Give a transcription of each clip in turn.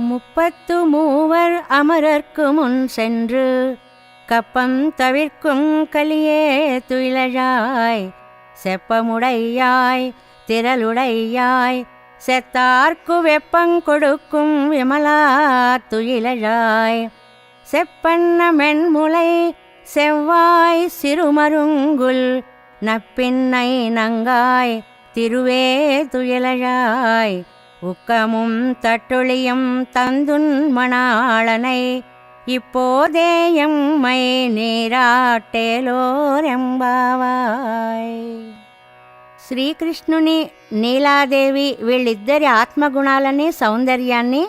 முப்பத்து மூவர் அமரர்க்கு முன் சென்று கப்பம் தவிர்க்கும் கலியே துயிலழாய் செப்பமுடையாய் திரளுடையாய் செத்தார்க்கு வெப்பங்கொடுக்கும் விமலா துயிலழாய் செப்பண்ண மென்முலை செவ்வாய் சிறுமருங்குல் நப்பின்னை நங்காய் திருவே துயிலழாய் உக்கமும் தட்டொழியும் தந்துன் மணாளனை இப்போதே எம்மை నీరాటేలోరెంబావాయ్ శ్రీకృష్ణుని నీలాదేవి వీళ్ళిద్దరి ఆత్మగుణాలని సౌందర్యాన్ని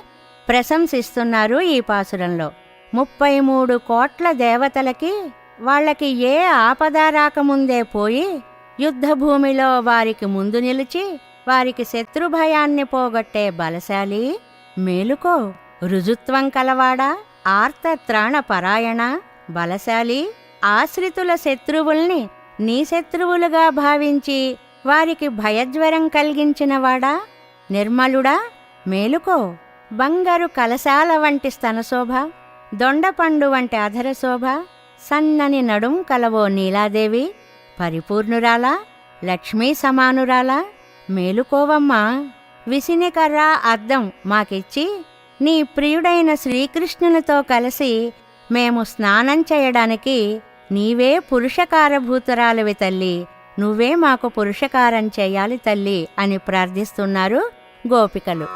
ప్రశంసిస్తున్నారు ఈ పాసురంలో ముప్పై మూడు కోట్ల దేవతలకి వాళ్ళకి ఏ ఆపద రాకముందే పోయి యుద్ధభూమిలో వారికి ముందు నిలిచి వారికి శత్రుభయాన్ని పోగొట్టే బలశాలి మేలుకో రుజుత్వం కలవాడా ఆర్తత్రాణ పరాయణ బలశాలి ఆశ్రితుల శత్రువుల్ని నీ శత్రువులుగా భావించి వారికి భయజ్వరం కలిగించినవాడా నిర్మలుడా మేలుకో బంగారు కలశాల వంటి స్తనశోభ దొండపండు వంటి అధరశోభ సన్నని నడుం కలవో నీలాదేవి పరిపూర్ణురాలా లక్ష్మీ సమానురాలా మేలుకోవమ్మా. విసినికర్ర అద్దం మాకిచ్చి నీ ప్రియుడైన శ్రీకృష్ణునితో కలిసి మేము స్నానం చేయడానికి నీవే పురుషకారభూతురాలివి తల్లి. నువ్వే మాకు పురుషకారం చేయాలి తల్లి అని ప్రార్థిస్తున్నారు గోపికలు.